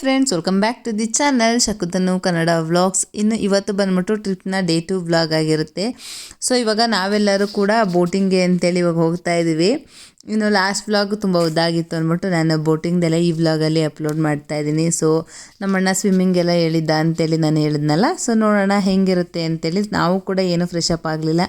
Friends welcome back to the channel ಶಕುತನು Kannada vlogs ಇನ್ನು ಇವತ್ತು ಬಂದ್ಬಿಟ್ಟು ಟ್ರಿಪ್ನ ಡೇ ಟು ವ್ಲಾಗ್ ಆಗಿರುತ್ತೆ. ಸೊ ಇವಾಗ ನಾವೆಲ್ಲರೂ ಕೂಡ ಬೋಟಿಂಗ್ಗೆ ಅಂತೇಳಿ ಇವಾಗ ಹೋಗ್ತಾ ಇದ್ದೀವಿ ಇನ್ನು ಲಾಸ್ಟ್ ವ್ಲಾಗ್ ತುಂಬ ಉದ್ದಾಗಿತ್ತು ಅಂದ್ಬಿಟ್ಟು ನಾನು ಬೋಟಿಂಗ್ದೆಲ್ಲ ಈ ವ್ಲಾಗಲ್ಲಿ ಅಪ್ಲೋಡ್ ಮಾಡ್ತಾ ಇದ್ದೀನಿ. ಸೊ ನಮ್ಮಣ್ಣ ಸ್ವಿಮ್ಮಿಂಗ್ ಎಲ್ಲ ಹೇಳಿದ್ದ ಅಂತೇಳಿ ನಾನು ಹೇಳಿದ್ನಲ್ಲ. ಸೊ ನೋಡೋಣ ಹೆಂಗಿರುತ್ತೆ ಅಂತೇಳಿ ನಾವು ಕೂಡ ಏನೂ ಫ್ರೆಶ್ ಅಪ್ ಆಗಲಿಲ್ಲ.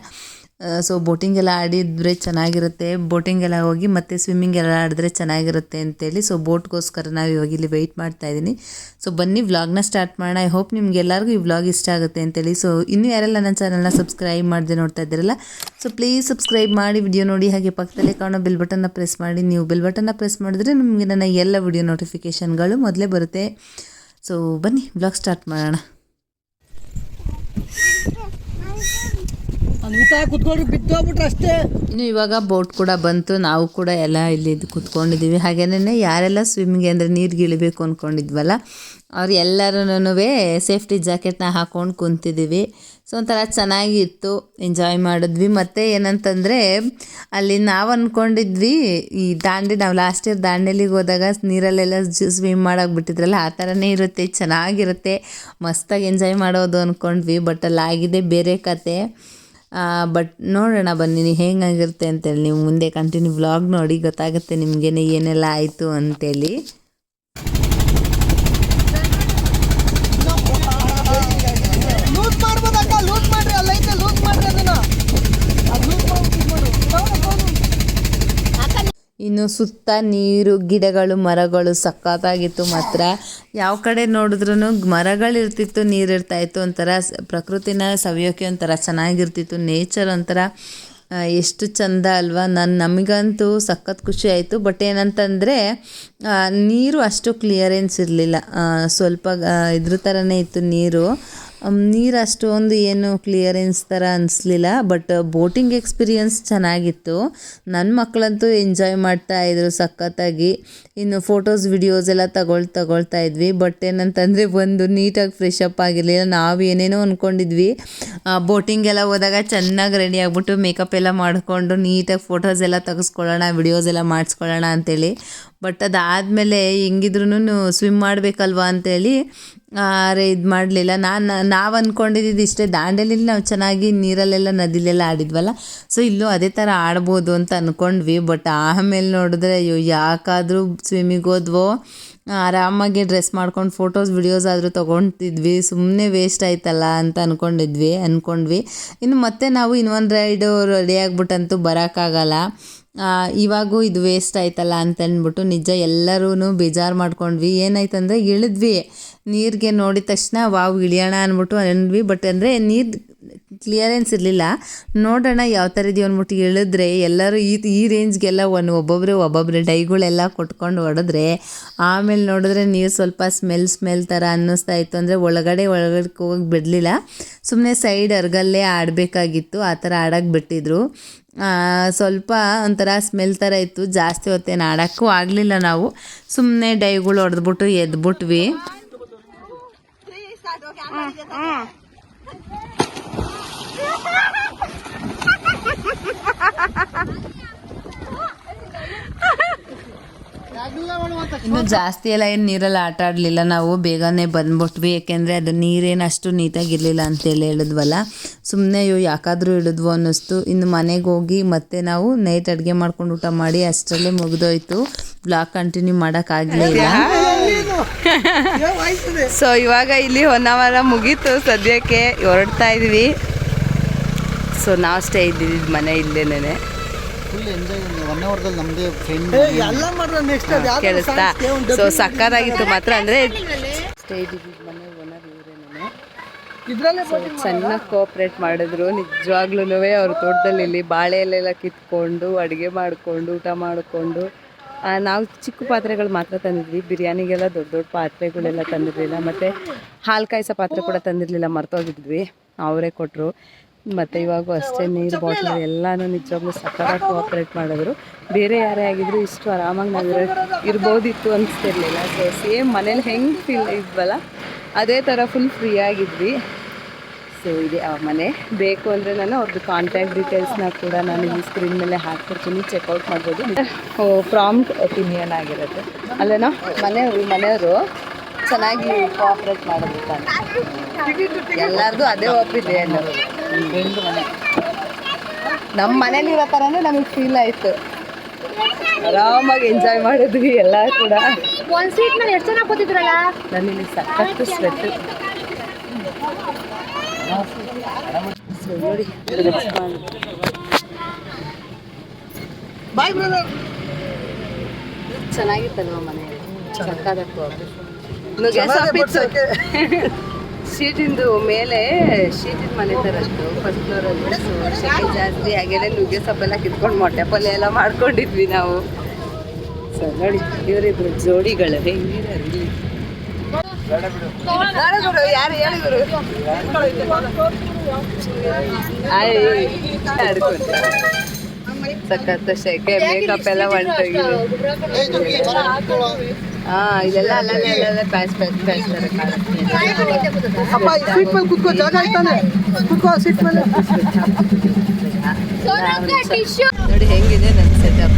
ಸೊ ಬೋಟಿಂಗ್ ಎಲ್ಲ ಆಡಿದ್ರೆ ಚೆನ್ನಾಗಿರುತ್ತೆ. ಬೋಟಿಂಗ್ ಎಲ್ಲ ಹೋಗಿ ಮತ್ತೆ ಸ್ವಿಮ್ಮಿಂಗ್ ಎಲ್ಲ ಆಡಿದ್ರೆ ಚೆನ್ನಾಗಿರುತ್ತೆ ಅಂತೇಳಿ ಸೊ ಬೋಟ್ಗೋಸ್ಕರ ನಾವು ಇವಾಗ ಇಲ್ಲಿ ವೆಯ್ಟ್ ಮಾಡ್ತಾ ಇದ್ದೀನಿ. ಸೊ ಬನ್ನಿ ವ್ಲಾಗ್ನ ಸ್ಟಾರ್ಟ್ ಮಾಡೋಣ. ಐ ಹೋಪ್ ನಿಮ್ಗೆ ಎಲ್ಲರಿಗೂ ಈ ವ್ಲಾಗ್ ಇಷ್ಟ ಆಗುತ್ತೆ ಅಂತೇಳಿ. ಸೊ ಇನ್ನೂ ಯಾರೆಲ್ಲ ನನ್ನ ಚಾನಲ್ನ ಸಬ್ಸ್ಕ್ರೈಬ್ ಮಾಡದೆ ನೋಡ್ತಾ ಇದ್ದೀರಲ್ಲ ಸೊ ಪ್ಲೀಸ್ ಸಬ್ಸ್ಕ್ರೈಬ್ ಮಾಡಿ ವಿಡಿಯೋ ನೋಡಿ. ಹಾಗೆ ಪಕ್ಕದಲ್ಲೇ ಕಾಣೋ ಬೆಲ್ ಬಟನ್ನ ಪ್ರೆಸ್ ಮಾಡಿ. ನೀವು ಬೆಲ್ ಬಟನ್ನ ಪ್ರೆಸ್ ಮಾಡಿದ್ರೆ ನಿಮಗೆ ನನ್ನ ಎಲ್ಲ ವಿಡಿಯೋ ನೋಟಿಫಿಕೇಷನ್ಗಳು ಮೊದಲೇ ಬರುತ್ತೆ. ಸೊ ಬನ್ನಿ ವ್ಲಾಗ್ ಸ್ಟಾರ್ಟ್ ಮಾಡೋಣ. ಕುತ್ಕೊಂಡು ಅಷ್ಟೇ. ಇನ್ನು ಇವಾಗ ಬೋಟ್ ಕೂಡ ಬಂತು. ನಾವು ಕೂಡ ಎಲ್ಲ ಇಲ್ಲಿ ಕುತ್ಕೊಂಡಿದ್ದೀವಿ. ಹಾಗೇನೆ ಯಾರೆಲ್ಲ ಸ್ವಿಮ್ಮಿಂಗ್ ಅಂದರೆ ನೀರಿಗೆ ಇಳಿಬೇಕು ಅಂದ್ಕೊಂಡಿದ್ವಲ್ಲ ಅವ್ರು ಎಲ್ಲರೂ ಸೇಫ್ಟಿ ಜಾಕೆಟ್ನ ಹಾಕ್ಕೊಂಡು ಕುಂತಿದ್ದೀವಿ. ಸೊ ಒಂಥರ ಚೆನ್ನಾಗಿತ್ತು. ಎಂಜಾಯ್ ಮಾಡಿದ್ವಿ. ಮತ್ತು ಏನಂತಂದರೆ, ಅಲ್ಲಿ ನಾವು ಅಂದ್ಕೊಂಡಿದ್ವಿ ಈ ದಾಂಡಿ, ನಾವು ಲಾಸ್ಟ್ ಇಯರ್ ದಾಂಡೇಲಿಗೆ ಹೋದಾಗ ನೀರಲ್ಲೆಲ್ಲ ಸ್ವಿಮ್ ಮಾಡೋಕೆ ಬಿಟ್ಟಿದ್ರಲ್ಲ, ಆ ಥರನೇ ಇರುತ್ತೆ, ಚೆನ್ನಾಗಿರುತ್ತೆ. ಮಸ್ತಾಗಿ ಎಂಜಾಯ್ ಮಾಡೋದು ಅಂದ್ಕೊಂಡ್ವಿ ಬಟ್ ಅಲ್ಲಿ ಆಗಿದೆ ಬೇರೆ ಕತೆ. ಬಟ್ ನೋಡೋಣ ಬನ್ನಿ ಹೇಗಾಗಿರುತ್ತೆ ಅಂತೇಳಿ. ನೀವು ಮುಂದೆ ಕಂಟಿನ್ಯೂ ವ್ಲಾಗ್ ನೋಡಿ, ಗೊತ್ತಾಗುತ್ತೆ ನಿಮಗೇನೆ ಏನೆಲ್ಲ ಆಯಿತು ಅಂತೇಳಿ. ಇನ್ನು ಸುತ್ತ ನೀರು, ಗಿಡಗಳು, ಮರಗಳು ಸಖತ್ತಾಗಿತ್ತು ಮಾತ್ರ. ಯಾವ ಕಡೆ ನೋಡಿದ್ರೂ ಮರಗಳಿರ್ತಿತ್ತು, ನೀರು ಇರ್ತಾಯಿತ್ತು ಒಂಥರ ಪ್ರಕೃತಿನ ಸವಿಯೋಕೆ ಒಂಥರ ಚೆನ್ನಾಗಿರ್ತಿತ್ತು ನೇಚರ್ ಒಂಥರ ಎಷ್ಟು ಚಂದ ಅಲ್ವಾ. ನಾನು ನಮಗಂತೂ ಸಖತ್ ಖುಷಿ ಆಯಿತು. ಬಟ್ ಏನಂತಂದರೆ ನೀರು ಅಷ್ಟು ಕ್ಲಿಯರೆನ್ಸ್ ಇರಲಿಲ್ಲ. ಸ್ವಲ್ಪ ಇದ್ರ ಥರನೇ ಇತ್ತು ನೀರು. ನೀರು ಅಷ್ಟೊಂದು ಏನು ಕ್ಲಿಯರೆನ್ಸ್ ಥರ ಅನಿಸ್ಲಿಲ್ಲ ಬಟ್ ಬೋಟಿಂಗ್ ಎಕ್ಸ್ಪೀರಿಯನ್ಸ್ ಚೆನ್ನಾಗಿತ್ತು. ನನ್ನ ಮಕ್ಕಳಂತೂ ಎಂಜಾಯ್ ಮಾಡ್ತಾ ಇದ್ರು ಸಖತ್ತಾಗಿ. ಇನ್ನು ಫೋಟೋಸ್ ವಿಡಿಯೋಸ್ ಎಲ್ಲ ತಗೊಳ್, ತಗೊಳ್ತಾ ಇದ್ವಿ. ಬಟ್ ಏನಂತಂದರೆ ಒಂದು ನೀಟಾಗಿ ಫ್ರೆಶ್ ಅಪ್ ಆಗಿರಲಿಲ್ಲ. ನಾವು ಏನೇನೋ ಅಂದ್ಕೊಂಡಿದ್ವಿ ಬೋಟಿಂಗ್ ಎಲ್ಲ ಹೋದಾಗ ಚೆನ್ನಾಗಿ ರೆಡಿ ಆಗಿಬಿಟ್ಟು ಮೇಕಪ್ ಎಲ್ಲ ಮಾಡಿಕೊಂಡು ನೀಟಾಗಿ ಫೋಟೋಸ್ ಎಲ್ಲ ತೆಗೆಸ್ಕೊಳ್ಳೋಣ ವಿಡಿಯೋಸ್ ಎಲ್ಲ ಮಾಡಿಸ್ಕೊಳ್ಳೋಣ ಅಂತೇಳಿ. ಬಟ್ ಅದಾದಮೇಲೆ ಹೆಂಗಿದ್ರೂ ಸ್ವಿಮ್ ಮಾಡಬೇಕಲ್ವಾ ಅಂತೇಳಿ ಅರೆ ಇದು ಮಾಡಲಿಲ್ಲ. ನಾನು, ನಾವು ಅಂದ್ಕೊಂಡಿದ್ದು ಇಷ್ಟೇ. ದಾಂಡೇಲಿಲಿ ನಾವು ಚೆನ್ನಾಗಿ ನೀರಲ್ಲೆಲ್ಲ, ನದಿಲೆಲ್ಲ ಆಡಿದ್ವಲ್ಲ. ಸೊ ಇಲ್ಲೂ ಅದೇ ಥರ ಆಡ್ಬೋದು ಅಂತ ಅಂದ್ಕೊಂಡ್ವಿ ಬಟ್ ಆಮೇಲೆ ನೋಡಿದ್ರೆ, ಅಯ್ಯೋ, ಯಾಕಾದರೂ ಸ್ವಿಮ್ಮಿಗೆ ಹೋದ್ವೋ. ಆರಾಮಾಗಿ ಡ್ರೆಸ್ ಮಾಡ್ಕೊಂಡು ಫೋಟೋಸ್ ವಿಡಿಯೋಸ್ ಆದರೂ ತೊಗೊಳ್ತಿದ್ವಿ ಸುಮ್ಮನೆ ವೇಸ್ಟ್ ಆಯ್ತಲ್ಲ ಅಂತ ಅಂದ್ಕೊಂಡಿದ್ವಿ ಅಂದ್ಕೊಂಡ್ವಿ ಇನ್ನು ಮತ್ತೆ ನಾವು ಇನ್ನೊಂದು ರೈಡು ರೆಡಿ ಆಗ್ಬಿಟ್ಟಂತೂ ಬರೋಕ್ಕಾಗಲ್ಲ. ಇವಾಗೂ ಇದು ವೇಸ್ಟ್ ಆಯ್ತಲ್ಲ ಅಂತ ಅಂದ್ಬಿಟ್ಟು ನಿಜ ಎಲ್ಲರೂ ಬೇಜಾರು ಮಾಡ್ಕೊಂಡ್ವಿ. ಏನಾಯ್ತಂದ್ರೆ ಇಳಿದ್ವಿ. ನೀರಿಗೆ ನೋಡಿದ ತಕ್ಷಣ, ವಾವ್, ಇಳಿಯೋಣ ಅಂದ್ಬಿಟ್ಟು ಅಂದ್ವಿ. ಬಟ್ ಅಂದರೆ ನೀರು ಕ್ಲಿಯರೆನ್ಸ್ ಇರಲಿಲ್ಲ. ನೋಡೋಣ ಯಾವ ಥರ ಇದೆಯೋ ಅಂದ್ಬಿಟ್ಟು ಇಳಿದ್ರೆ, ಎಲ್ಲರೂ ಈ ಈ ರೇಂಜ್ಗೆಲ್ಲ ಒಂದು ಒಬ್ಬೊಬ್ಬರೇ ಒಬ್ಬೊಬ್ಬರೇ ಡೈಗಳೆಲ್ಲ ಕೊಟ್ಕೊಂಡು ಹೊಡೆದ್ರೆ, ಆಮೇಲೆ ನೋಡಿದ್ರೆ ನೀರು ಸ್ವಲ್ಪ ಸ್ಮೆಲ್ ಸ್ಮೆಲ್ ಥರ ಅನ್ನಿಸ್ತಾ ಇತ್ತು ಅಂದರೆ ಒಳಗಡೆ ಒಳಗಡೆ ಹೋಗಿ ಬಿಡಲಿಲ್ಲ. ಸುಮ್ಮನೆ ಸೈಡ್ ಅರ್ಗಲ್ಲೇ ಆಡಬೇಕಾಗಿತ್ತು, ಆ ಥರ ಆಡೋಕ್ಕೆ ಬಿಟ್ಟಿದ್ರು. ಸ್ವಲ್ಪ ಒಂಥರ ಸ್ಮೆಲ್ ಥರ ಇತ್ತು, ಜಾಸ್ತಿ ಹೊತ್ತೇನು ಆಡೋಕ್ಕೂ ಆಗಲಿಲ್ಲ ನಾವು. ಸುಮ್ಮನೆ ಡೈಗಳು ಹೊಡೆದ್ಬಿಟ್ಟು ಎದ್ಬಿಟ್ವಿ. ಇನ್ನು ಜಾಸ್ತಿ ಎಲ್ಲ ಏನು ನೀರಲ್ಲಿ ಆಟ ಆಡಲಿಲ್ಲ ನಾವು, ಬೇಗನೆ ಬಂದ್ಬಿಟ್ವಿ. ಯಾಕೆಂದರೆ ಅದು ನೀರೇನು ಅಷ್ಟು ನೀಟಾಗಿರಲಿಲ್ಲ ಅಂತೇಳಿ ಹೇಳಿದ್ವಲ್ಲ. ಸುಮ್ಮನೆ ಅಯ್ಯೋ, ಯಾಕಾದರೂ ಇಳಿದ್ವು ಅನ್ನಿಸ್ತು. ಇನ್ನು ಮನೆಗೆ ಹೋಗಿ ಮತ್ತೆ ನಾವು ನೈಟ್ ಅಡುಗೆ ಮಾಡ್ಕೊಂಡು ಊಟ ಮಾಡಿ ಅಷ್ಟರಲ್ಲೇ ಮುಗಿದೋಯ್ತು. ಬ್ಲಾಗ್ ಕಂಟಿನ್ಯೂ ಮಾಡೋಕ್ಕಾಗಲಿಲ್ಲ ಸೊ ಇವಾಗ ಇಲ್ಲಿ ಒನ್ ಅವರ ಮುಗೀತು. ಸದ್ಯಕ್ಕೆ ಹೊರಡ್ತಾ ಇದೀವಿ. ಸೊ ನಾವು ಸ್ಟೇ ಇದ್ದಿದ್ದು ಮನೆ ಇಲ್ಲೇನೆ ಫುಲ್ ಎಂಜಾಯ್ ಒನ್ ಅವರ್ದಲ್ಲಿ ನಮ್ಮದೇ ಫ್ರೆಂಡ್ ಎಲ್ಲ ಮಾಡ್ರೆ ನೆಕ್ಸ್ಟ್ ಅದು ಯಾವ್ದು ಕೇಳಿಸ್ತಾ ಸೊ ಸಕ್ಕತ್ತಾಗಿತ್ತು ಮಾತ್ರ ಅಂದರೆ ಸ್ಟೇ ಇದ್ದಿದ್ದು ಮನೆ ಓನರ್ ಇವರೇನೆ ಇದ್ರಲ್ಲೇ ಸೊ ಚೆನ್ನಾಗಿ ಕೋಆಪ್ರೇಟ್ ಮಾಡಿದ್ರು. ನಿಜವಾಗ್ಲೂ ಅವ್ರ ತೋಟದಲ್ಲಿ ಇಲ್ಲಿ ಬಾಳೆ ಎಲೆಲ್ಲ ಕಿತ್ಕೊಂಡು ಅಡುಗೆ ಮಾಡಿಕೊಂಡು ಊಟ ಮಾಡಿಕೊಂಡು ನಾವು ಚಿಕ್ಕ ಪಾತ್ರೆಗಳು ಮಾತ್ರ ತಂದಿದ್ವಿ. ಬಿರಿಯಾನಿಗೆಲ್ಲ ದೊಡ್ಡ ದೊಡ್ಡ ಪಾತ್ರೆಗಳೆಲ್ಲ ತಂದಿರಲಿಲ್ಲ. ಮತ್ತು ಹಾಲು ಕಾಯಿಸೋ ಪಾತ್ರೆ ಕೂಡ ತಂದಿರಲಿಲ್ಲ ಮರ್ತೋಗಿದ್ವಿ. ಅವರೇ ಕೊಟ್ಟರು ಮತ್ತು ಇವಾಗೂ ಅಷ್ಟೇ ನೀರು ಬಾಟಲ್ ಎಲ್ಲನೂ ನಿಜವಾಗ್ಲೂ ಸಕ್ಕತ್ತಾಗಿ ಕೋಆಪ್ರೇಟ್ ಮಾಡಿದ್ರು. ಬೇರೆ ಯಾರೇ ಆಗಿದ್ರು ಇಷ್ಟು ಆರಾಮಾಗಿ ನಾವು ಇರೋ ಇರ್ಬೋದಿತ್ತು ಅನಿಸ್ತಿರ್ಲಿಲ್ಲ. ಸೊ ಸೇಮ್ ಮನೇಲಿ ಹೆಂಗೆ ಫೀಲ್ ಇದ್ವಲ್ಲ ಅದೇ ಥರ ಫುಲ್ ಫ್ರೀ ಆಗಿದ್ವಿ. ಸೊ ಇದೆ ಆ ಮನೆ. ಬೇಕು ಅಂದರೆ ನಾನು ಅವ್ರದ್ದು ಕಾಂಟ್ಯಾಕ್ಟ್ ಡೀಟೇಲ್ಸ್ನ ಕೂಡ ನಾನು ಈ ಸ್ಕ್ರೀನ್ ಮೇಲೆ ಹಾಕ್ತಿರ್ತೀನಿ ಚೆಕ್ಔಟ್ ಮಾಡ್ಬೋದು. ಫ್ರಾಮ್ ಒಪಿನಿಯನ್ ಆಗಿರುತ್ತೆ. ಅಲ್ಲೇನೋ? ಮನೆಯವರು ಮನೆಯವರು ಚೆನ್ನಾಗಿ ಕೋಆಪ್ರೇಟ್ ಮಾಡಿದ್ರು ತಾನೆ. ಎಲ್ಲಾರ್ದು ಅದೇ ಒಪಿನಿಯನ್ ಗಂಡು ಮನೆ ನಮ್ಮ ಮನೇಲಿ ಇರೋ ಥರನೇ ನಮಗೆ ಫೀಲ್ ಆಯಿತು. ಆರಾಮಾಗಿ ಎಂಜಾಯ್ ಮಾಡಿದ್ವಿ ಎಲ್ಲ ಕೂಡ. ಒಂದು ಸೀಟ್ ಮೇಲೆ ಎಷ್ಟು ಜನ ಕೂತಿದ್ರಲ್ಲ? ನನ್ನಿಲ್ಲಿ ಸಖತ್ತು ಸ್ವೆಟ್ ಚೆನ್ನಾಗಿತ್ತಲ್ವ ಮನೆಯಲ್ಲಿ? ಸಕ್ಕದಾಗ್ತು ನುಗ್ಗೆ ಸೊಪ್ಪಿತ್ತು ಶೀಟಿಂದು ಮೇಲೆ ಶೀಟಿನ ಮನೆ ಥರದ್ದು ಫಸ್ಟ್ ಫ್ಲೋರಲ್ಲಿ ಸೊ ಶೀಟಿ ಜಾಸ್ತಿ ಹಾಗೆಲ್ಲ ನುಗ್ಗೆ ಸೊಪ್ಪೆಲ್ಲ ಕಿತ್ಕೊಂಡು ಮೊಟ್ಟೆ ಪಲ್ಯ ಎಲ್ಲ ಮಾಡ್ಕೊಂಡಿದ್ವಿ ನಾವು. ಸೊ ನೋಡಿ ಇವರಿಬ್ರು ಜೋಡಿಗಳು. ಹೆಂಗಿದ್ದಾರೆ ಇಲ್ಲಿ ಬೇಡ ಗುರು, ಯಾರು ಹೇಳಿ ಗುರು? ಸಖತ್ ಶೆಕೆ ಮೇಕಪ್ ಎಲ್ಲ ಹೊಂಟೋಗಿದೆ. ಹಾ ಇದೆಲ್ಲ ಅಲ್ಲಲ್ಲೇ ಅಲ್ಲಲ್ಲೇ ಪ್ಯಾಸ್ ಥರ ಅಪ್ಪ ಈ ಸೀಟ್ ಮೇಲೆ ಕುತ್ಕೋ ಜಾಗ ಆಯ್ತಾನೆ ಕುತ್ಕೋ ಸೀಟ್ ಮೇಲೆ. ನೋಡಿ ಹೆಂಗಿದೆ ನನ್ನ ಸೆಟಪ್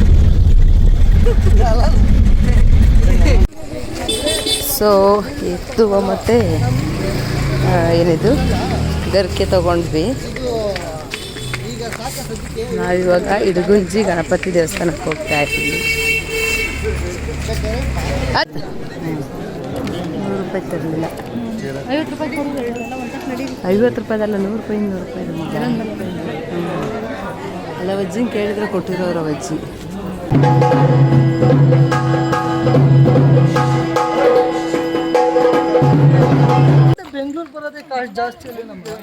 ಸೊ ಇತ್ತು ಮತ್ತು ಏನಿದು? ಗರ್ಕೆ ತಗೊಂಡ್ವಿ. ನಾವಿವಾಗ ಇಡಗುಂಜಿ ಗಣಪತಿ ದೇವಸ್ಥಾನಕ್ಕೆ ಹೋಗ್ತಾ ಇದ್ದೀವಿ. ನೂರು ರೂಪಾಯಿ ತರಲಿಲ್ಲ. ಐವತ್ತು ರೂಪಾಯಿದಲ್ಲ ನೂರು ರೂಪಾಯಿ ನೂರು ರೂಪಾಯಿ ಅಲ್ಲ ಅಜ್ಜಿನ ಕೇಳಿದ್ರೆ ಕೊಟ್ಟಿರೋರು ಅಜ್ಜಿ ಬೆಂಗಳೂರು ಬರೋದೇ ಕಾಸ್ಟ್ ಜಾಸ್ತಿ ಅಲ್ಲಿ ನಮ್ದು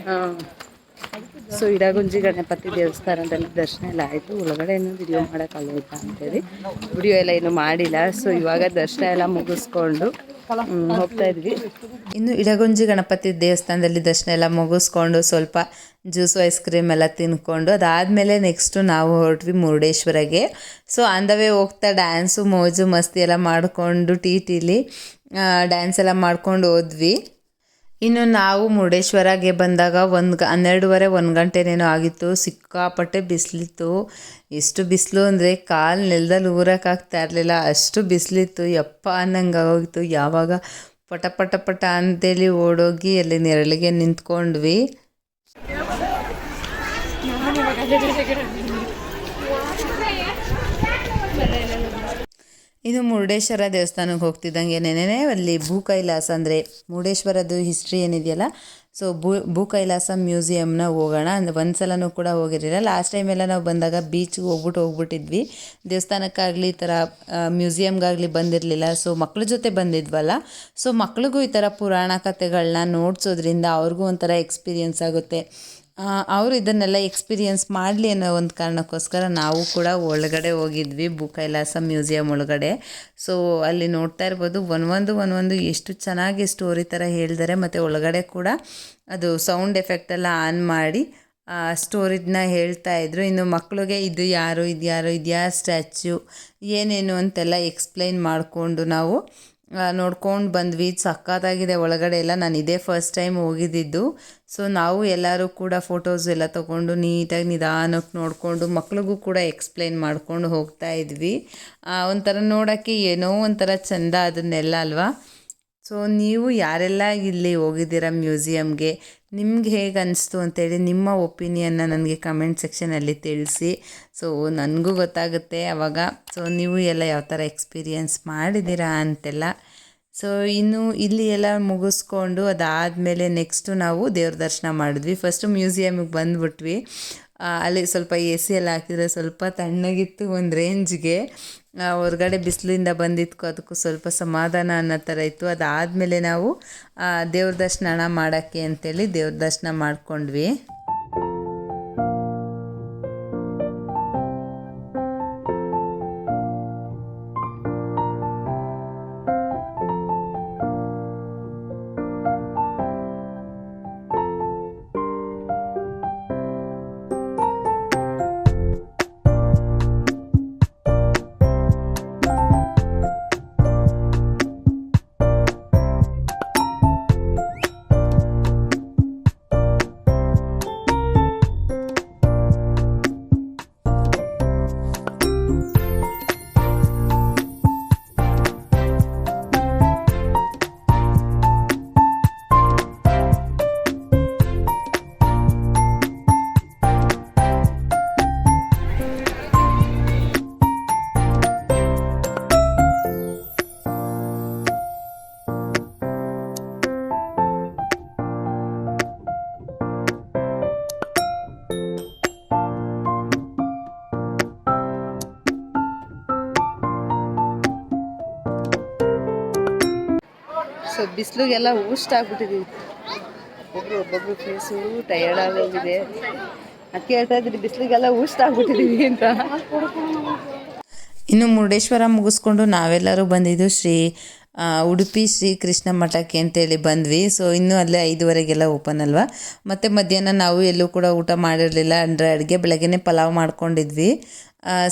ಸೊ ಇಡಗುಂಜಿ ಗಣಪತಿ ದೇವಸ್ಥಾನದಲ್ಲಿ ದರ್ಶನ ಎಲ್ಲ ಆಯಿತು. ಒಳಗಡೆ ಏನು ವಿಡಿಯೋ ಮಾಡೋಕ್ಕಾಗಲ್ಲ ಅಂತೇಳಿ. ವಿಡಿಯೋ ಎಲ್ಲ ಏನು ಮಾಡಿಲ್ಲ. ಸೊ ಇವಾಗ ದರ್ಶನ ಎಲ್ಲ ಮುಗಿಸ್ಕೊಂಡು ಹೋಗ್ತಾ ಇದ್ವಿ. ಇನ್ನು ಇಡಗುಂಜಿ ಗಣಪತಿ ದೇವಸ್ಥಾನದಲ್ಲಿ ದರ್ಶನ ಎಲ್ಲ ಮುಗಿಸ್ಕೊಂಡು ಸ್ವಲ್ಪ ಜ್ಯೂಸು, ಐಸ್ ಕ್ರೀಮ್ ಎಲ್ಲ ತಿನ್ಕೊಂಡು, ಅದಾದಮೇಲೆ ನೆಕ್ಸ್ಟು ನಾವು ಹೊರಟ್ವಿ ಮುರುಡೇಶ್ವರಗೆ. ಸೊ ಆನ್ ದ ವೇ ಹೋಗ್ತಾ ಡ್ಯಾನ್ಸು ಮೋಜು, ಮಸ್ತಿ ಎಲ್ಲ ಮಾಡಿಕೊಂಡು, ಟಿ, ಟಿಲಿ ಡ್ಯಾನ್ಸ್ ಎಲ್ಲ ಮಾಡ್ಕೊಂಡು ಹೋದ್ವಿ. ಇನ್ನು ನಾವು ಮುರುಡೇಶ್ವರಗೆ ಬಂದಾಗ ಒಂದು ಹನ್ನೆರಡುವರೆ, ಒಂದು ಗಂಟೆನೇನೋ ಆಗಿತ್ತು. ಸಿಕ್ಕಾಪಟ್ಟೆ ಬಿಸಿಲಿತ್ತು. ಎಷ್ಟು ಬಿಸಿಲು ಅಂದರೆ ಕಾಲು ನೆಲದಲ್ಲಿ ಊರಕ್ಕಾಗ್ತಾ ಇರಲಿಲ್ಲ. ಅಷ್ಟು ಬಿಸಿಲಿತ್ತು. ಯಪ್ಪ ಅನ್ನಂಗೆ ಆಗೋಗಿತ್ತು. ಯಾವಾಗ ಪಟ ಪಟ ಪಟ ಅಂತೇಳಿ ಓಡೋಗಿ ಅಲ್ಲಿ ನೆರಳಿಗೆ ನಿಂತ್ಕೊಂಡ್ವಿ. ಇದು ಮುರುಡೇಶ್ವರ ದೇವಸ್ಥಾನಕ್ಕೆ ಹೋಗ್ತಿದ್ದಂಗೆ ನೆನೆ ಅಲ್ಲಿ ಭೂ ಕೈಲಾಸ ಅಂದರೆ ಮುರುಡೇಶ್ವರದ್ದು ಹಿಸ್ಟ್ರಿ ಏನಿದೆಯಲ್ಲ? ಸೊ ಭೂ ಭೂ ಕೈಲಾಸ ಮ್ಯೂಸಿಯಮ್ನ ಹೋಗೋಣ ಅಂದರೆ ಒಂದು ಸಲನೂ ಕೂಡ ಹೋಗಿರಲಿಲ್ಲ. ಲಾಸ್ಟ್ ಟೈಮ್ ಎಲ್ಲ ನಾವು ಬಂದಾಗ ಬೀಚ್ಗೆ ಹೋಗ್ಬಿಟ್ಟು ಹೋಗ್ಬಿಟ್ಟಿದ್ವಿ. ದೇವಸ್ಥಾನಕ್ಕಾಗಲಿ ಈ ಥರ ಮ್ಯೂಸಿಯಮ್ಗಾಗಲಿ ಬಂದಿರಲಿಲ್ಲ. ಸೊ ಮಕ್ಳ ಜೊತೆ ಬಂದಿದ್ವಲ್ಲ? ಸೊ ಮಕ್ಳಿಗೂ ಈ ಥರ ಪುರಾಣ ಕಥೆಗಳನ್ನ ನೋಡ್ಸೋದ್ರಿಂದ ಅವ್ರಿಗೂ ಒಂಥರ ಎಕ್ಸ್ಪೀರಿಯನ್ಸ್ ಆಗುತ್ತೆ. ಅವರು ಇದನ್ನೆಲ್ಲ ಎಕ್ಸ್ಪೀರಿಯನ್ಸ್ ಮಾಡಲಿ ಅನ್ನೋ ಒಂದು ಕಾರಣಕ್ಕೋಸ್ಕರ ನಾವು ಕೂಡ ಒಳಗಡೆ ಹೋಗಿದ್ವಿ ಭೂ ಕೈಲಾಸ ಮ್ಯೂಸಿಯಂ ಒಳಗಡೆ. ಸೊ ಅಲ್ಲಿ ನೋಡ್ತಾ ಇರ್ಬೋದು ಒಂದೊಂದು ಒಂದೊಂದು ಎಷ್ಟು ಚೆನ್ನಾಗಿ ಸ್ಟೋರಿ ಥರ ಹೇಳಿದ್ದಾರೆ ಮತ್ತು ಒಳಗಡೆ ಕೂಡ ಅದು ಸೌಂಡ್ ಎಫೆಕ್ಟ್ ಎಲ್ಲ ಆನ್ ಮಾಡಿ ಸ್ಟೋರಿದನ್ನ ಹೇಳ್ತಾ ಇದ್ರು. ಇನ್ನು ಮಕ್ಕಳಿಗೆ ಇದು ಯಾರು ಇದು ಯಾರು ಇದು ಯಾರು ಸ್ಟ್ಯಾಚ್ಯೂ ಏನೇನು ಅಂತೆಲ್ಲ ಎಕ್ಸ್ಪ್ಲೈನ್ ಮಾಡಿಕೊಂಡು ನಾವು ನೋಡ್ಕೊಂಡು ಬಂದ್ವಿ. ಸಕ್ಕತ್ತಾಗಿದೆ ಒಳಗಡೆ ಎಲ್ಲ. ನಾನು ಇದೇ ಫಸ್ಟ್ ಟೈಮ್ ಹೋಗಿದ್ದಿದ್ದು. ಸೊ ನಾವು ಎಲ್ಲರೂ ಕೂಡ ಫೋಟೋಸ್ ಎಲ್ಲ ತೊಗೊಂಡು ನೀಟಾಗಿ ನಿಧಾನಕ್ಕೆ ನೋಡಿಕೊಂಡು ಮಕ್ಳಿಗೂ ಕೂಡ ಎಕ್ಸ್ಪ್ಲೈನ್ ಮಾಡ್ಕೊಂಡು ಹೋಗ್ತಾ ಇದ್ವಿ. ಒಂಥರ ನೋಡೋಕ್ಕೆ ಏನೋ ಒಂಥರ ಚೆಂದ ಅದನ್ನೆಲ್ಲ ಅಲ್ವಾ? ಸೊ ನೀವು ಯಾರೆಲ್ಲ ಇಲ್ಲಿ ಹೋಗಿದ್ದೀರಾ ಮ್ಯೂಸಿಯಮ್ಗೆ ನಿಮ್ಗೆ ಹೇಗೆ ಅನಿಸ್ತು ಅಂತೇಳಿ ನಿಮ್ಮ ಒಪಿನಿಯನ್ನ ನನಗೆ ಕಮೆಂಟ್ ಸೆಕ್ಷನಲ್ಲಿ ತಿಳಿಸಿ. ಸೊ ನನಗೂ ಗೊತ್ತಾಗುತ್ತೆ ಅವಾಗ. ಸೊ ನೀವು ಎಲ್ಲ ಯಾವ ಥರ ಎಕ್ಸ್ಪೀರಿಯೆನ್ಸ್ ಮಾಡಿದ್ದೀರಾ ಅಂತೆಲ್ಲ. ಸೊ ಇನ್ನು ಇಲ್ಲಿ ಎಲ್ಲ ಮುಗಿಸ್ಕೊಂಡು ಅದಾದಮೇಲೆ ನೆಕ್ಸ್ಟು ನಾವು ದೇವ್ರ ದರ್ಶನ ಮಾಡಿದ್ವಿ. ಫಸ್ಟು ಮ್ಯೂಸಿಯಮಿಗೆ ಬಂದುಬಿಟ್ವಿ. ಅಲ್ಲಿ ಸ್ವಲ್ಪ ಎ ಸಿ ಎಲ್ಲ ಹಾಕಿದರೆ ಸ್ವಲ್ಪ ತಣ್ಣಗಿತ್ತು ಒಂದು ರೇಂಜ್ಗೆ ಹೊರಗಡೆ ಬಿಸಿಲಿಂದ ಬಂದಿದ್ದಕ್ಕೂ ಅದಕ್ಕೂ ಸ್ವಲ್ಪ ಸಮಾಧಾನ ಅನ್ನೋ ಥರ ಇತ್ತು. ಅದಾದಮೇಲೆ ನಾವು ದೇವ್ರ ದರ್ಶನ ಮಾಡೋಕ್ಕೆ ಅಂತೇಳಿ ದೇವ್ರ ದರ್ಶನ ಮಾಡ್ಕೊಂಡ್ವಿ. ಬಿಸಿಲಿಗೆಲ್ಲ ಊಸ್ಟ್ ಆಗ್ಬಿಟ್ಟಿದೀವಿ. ಒಬ್ಬೊಬ್ರು ಒಬ್ಬೊಬ್ರು ಫೇಸು ಟಯರ್ಡ್ ಆಗೋಗಿದೆ. ಅದಕ್ಕೆ ಹೇಳ್ತಾ ಇದ್ದೀನಿ, ಬಿಸಿಲಿಗೆಲ್ಲ ಊಸ್ಟ್ ಆಗ್ಬಿಟ್ಟಿದೀವಿ ಅಂತ. ಇನ್ನು ಮುರುಡೇಶ್ವರ ಮುಗಿಸ್ಕೊಂಡು ನಾವೆಲ್ಲರೂ ಬಂದಿದ್ದು ಶ್ರೀ ಉಡುಪಿ ಶ್ರೀ ಕೃಷ್ಣ ಮಠಕ್ಕೆ ಅಂತೇಳಿ ಬಂದ್ವಿ. ಸೊ ಇನ್ನೂ ಅಲ್ಲೇ ಐದುವರೆಗೆಲ್ಲ ಓಪನ್ ಅಲ್ವಾ? ಮತ್ತು ಮಧ್ಯಾಹ್ನ ನಾವು ಎಲ್ಲೂ ಕೂಡ ಊಟ ಮಾಡಿರಲಿಲ್ಲ. ಅಂದರೆ ಅಡುಗೆ ಬೆಳಗ್ಗೆ ಪಲಾವ್ ಮಾಡ್ಕೊಂಡಿದ್ವಿ.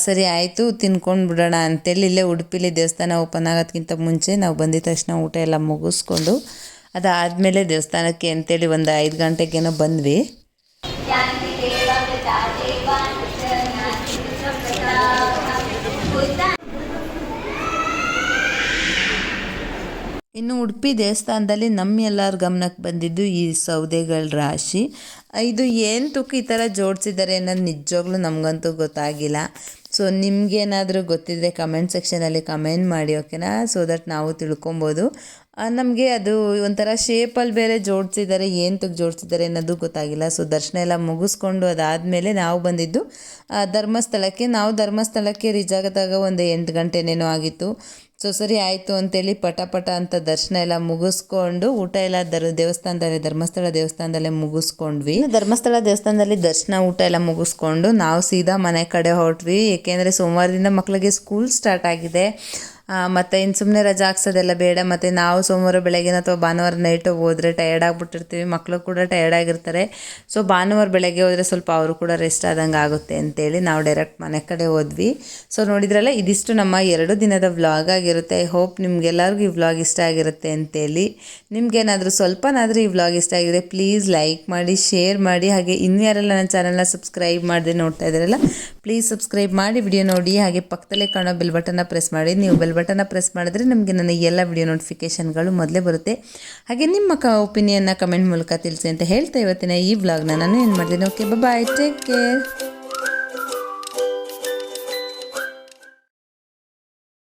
ಸರಿ ಆಯಿತು ತಿನ್ಕೊಂಡು ಬಿಡೋಣ ಅಂತೇಳಿ ಇಲ್ಲೇ ಉಡುಪಿಲಿ ದೇವಸ್ಥಾನ ಓಪನ್ ಆಗೋದ್ಕಿಂತ ಮುಂಚೆ ನಾವು ಬಂದಿದ ತಕ್ಷಣ ಊಟ ಎಲ್ಲ ಮುಗಿಸ್ಕೊಂಡು ಅದಾದಮೇಲೆ ದೇವಸ್ಥಾನಕ್ಕೆ ಅಂತೇಳಿ ಒಂದು ಐದು ಗಂಟೆಗೇನೋ ಬಂದ್ವಿ. ಇನ್ನು ಉಡುಪಿ ದೇವಸ್ಥಾನದಲ್ಲಿ ನಮ್ಮ ಎಲ್ಲರ ಗಮನಕ್ಕೆ ಬಂದಿದ್ದು ಈ ಸೌದೆಗಳ ರಾಶಿ. ಇದು ಏನು ತುಕ್ಕು ಈ ಥರ ಜೋಡಿಸಿದ್ದಾರೆ ಅನ್ನೋದು ನಿಜವಾಗ್ಲೂ ನಮಗಂತೂ ಗೊತ್ತಾಗಿಲ್ಲ. ಸೊ ನಿಮಗೇನಾದರೂ ಗೊತ್ತಿದ್ದರೆ ಕಮೆಂಟ್ ಸೆಕ್ಷನಲ್ಲಿ ಕಮೆಂಟ್ ಮಾಡಿ ಓಕೆನಾ ಸೊ ದಟ್ ನಾವು ತಿಳ್ಕೊಬೋದು. ನಮಗೆ ಅದು ಒಂಥರ ಶೇಪಲ್ಲಿ ಬೇರೆ ಜೋಡಿಸಿದ್ದಾರೆ, ಏನು ತುಕ್ ಜೋಡಿಸಿದ್ದಾರೆ ಅನ್ನೋದು ಗೊತ್ತಾಗಿಲ್ಲ. ಸೊ ದರ್ಶನ ಎಲ್ಲ ಮುಗಿಸ್ಕೊಂಡು ಅದಾದಮೇಲೆ ನಾವು ಬಂದಿದ್ದು ಧರ್ಮಸ್ಥಳಕ್ಕೆ. ನಾವು ಧರ್ಮಸ್ಥಳಕ್ಕೆ ರೀಚ್ ಒಂದು ಎಂಟು ಗಂಟೆನೇನೋ ಆಗಿತ್ತು. ಸೊ ಸರಿ ಆಯಿತು ಅಂತೇಳಿ ಪಟ ಪಟ ಅಂತ ದರ್ಶನ ಎಲ್ಲ ಮುಗಿಸ್ಕೊಂಡು ಊಟ ಎಲ್ಲ ದರ್ ದೇವಸ್ಥಾನದಲ್ಲಿ, ಧರ್ಮಸ್ಥಳ ದೇವಸ್ಥಾನದಲ್ಲೇ ಮುಗಿಸ್ಕೊಂಡ್ವಿ. ಧರ್ಮಸ್ಥಳ ದೇವಸ್ಥಾನದಲ್ಲಿ ದರ್ಶನ, ಊಟ ಎಲ್ಲ ಮುಗಿಸ್ಕೊಂಡು ನಾವು ಸೀದಾ ಮನೆ ಕಡೆ ಹೊರಟ್ವಿ. ಏಕೆಂದರೆ ಸೋಮವಾರದಿಂದ ಮಕ್ಕಳಿಗೆ ಸ್ಕೂಲ್ ಸ್ಟಾರ್ಟ್ ಆಗಿದೆ. ಮತ್ತೆ ಇನ್ನು ಸುಮ್ಮನೆ ರಜಾ ಹಾಕ್ಸೋದೆಲ್ಲ ಬೇಡ. ಮತ್ತು ನಾವು ಸೋಮವಾರ ಬೆಳಗ್ಗೆನ ಅಥವಾ ಭಾನುವಾರ ನೈಟು ಹೋದರೆ ಟಯರ್ಡ್ ಆಗಿಬಿಟ್ಟಿರ್ತೀವಿ. ಮಕ್ಕಳು ಕೂಡ ಟಯರ್ಡ್ ಆಗಿರ್ತಾರೆ. ಸೊ ಭಾನುವಾರ ಬೆಳಗ್ಗೆ ಹೋದರೆ ಸ್ವಲ್ಪ ಅವರು ಕೂಡ ರೆಸ್ಟ್ ಆದಂಗೆ ಆಗುತ್ತೆ ಅಂತೇಳಿ ನಾವು ಡೈರೆಕ್ಟ್ ಮನೆ ಕಡೆ ಹೋದ್ವಿ. ಸೊ ನೋಡಿದ್ರಲ್ಲ, ಇದಿಷ್ಟು ನಮ್ಮ ಎರಡು ದಿನದ ವ್ಲಾಗ್ ಆಗಿರುತ್ತೆ. ಐ ಹೋಪ್ ನಿಮ್ಗೆಲ್ಲರಿಗೂ ಈ ವ್ಲಾಗ್ ಇಷ್ಟ ಆಗಿರುತ್ತೆ ಅಂತೇಳಿ. ನಿಮ್ಗೇನಾದರೂ ಸ್ವಲ್ಪನಾದರೂ ಈ ವ್ಲಾಗ್ ಇಷ್ಟ ಆಗಿದೆ ಪ್ಲೀಸ್ ಲೈಕ್ ಮಾಡಿ ಶೇರ್ ಮಾಡಿ. ಹಾಗೆ ಇನ್ನೂ ಯಾರೆಲ್ಲ ನನ್ನ ಚಾನಲ್ನ ಸಬ್ಸ್ಕ್ರೈಬ್ ಮಾಡದೆ ನೋಡ್ತಾ ಇದ್ದಾರಲ್ಲ ಪ್ಲೀಸ್ ಸಬ್ಸ್ಕ್ರೈಬ್ ಮಾಡಿ. ವಿಡಿಯೋ ನೋಡಿ. ಹಾಗೆ ಪಕ್ಕದಲ್ಲೇ ಕಾಣೋ ಬೆಲ್ ಬಟನ್ನ ಪ್ರೆಸ್ ಮಾಡಿ. ನೀವು ಬೆಲ್ ಬಟನ್ನ ಪ್ರೆಸ್ ಮಾಡಿದ್ರೆ ನಮಗೆ ನನ್ನ ಎಲ್ಲ ವಿಡಿಯೋ ನೋಟಿಫಿಕೇಷನ್ಗಳು ಮೊದಲೇ ಬರುತ್ತೆ. ಹಾಗೆ ನಿಮ್ಮ ಕ ಒಪಿನಿಯನ್ನ ಕಮೆಂಟ್ ಮೂಲಕ ತಿಳಿಸಿ ಅಂತ ಹೇಳ್ತಾ ಇವತ್ತಿನ ಈ ವ್ಲಾಗ್ನ ನಾನು ಏನು ಮಾಡಿದ್ದೀನಿ ಓಕೆ ಬಾಯ್ ಟೇಕ್ ಕೇರ್